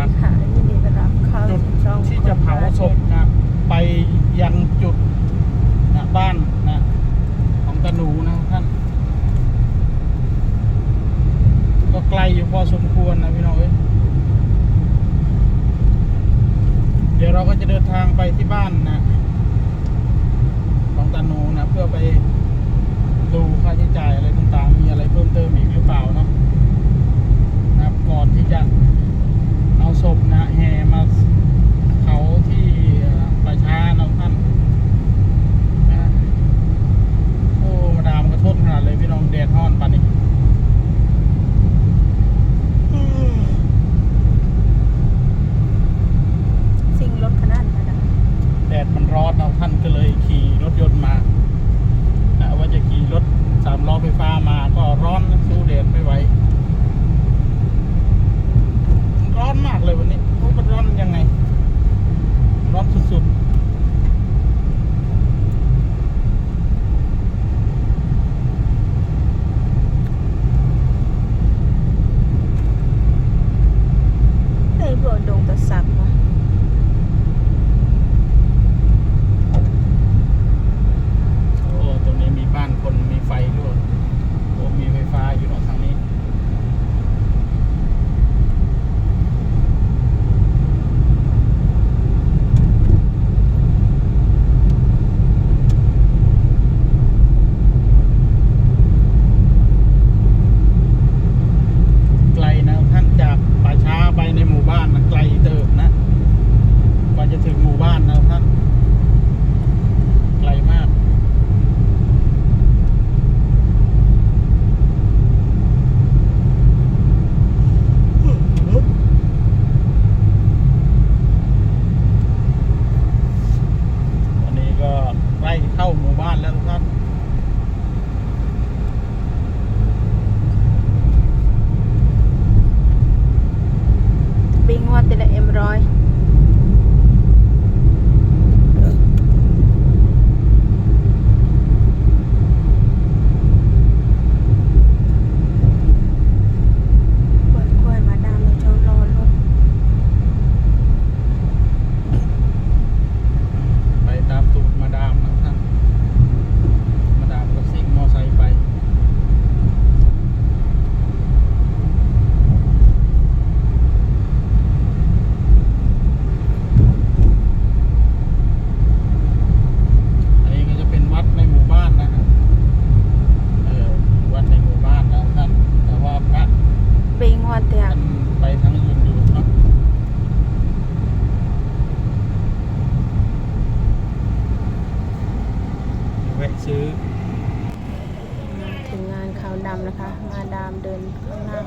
ะจุดที่จะเผาศพนะไปยังจุดนะบ้านนะของตะนูนะท่าน ก็ไกลอยู่พอสมควรนะพี่น้องเยเดี๋ยวเราก็จะเดินทางไปที่บ้านนะของตะนูนะเพื่อไป บ้านแล้วกท่าน ดำนะคะมาดำเดินข้างหน้า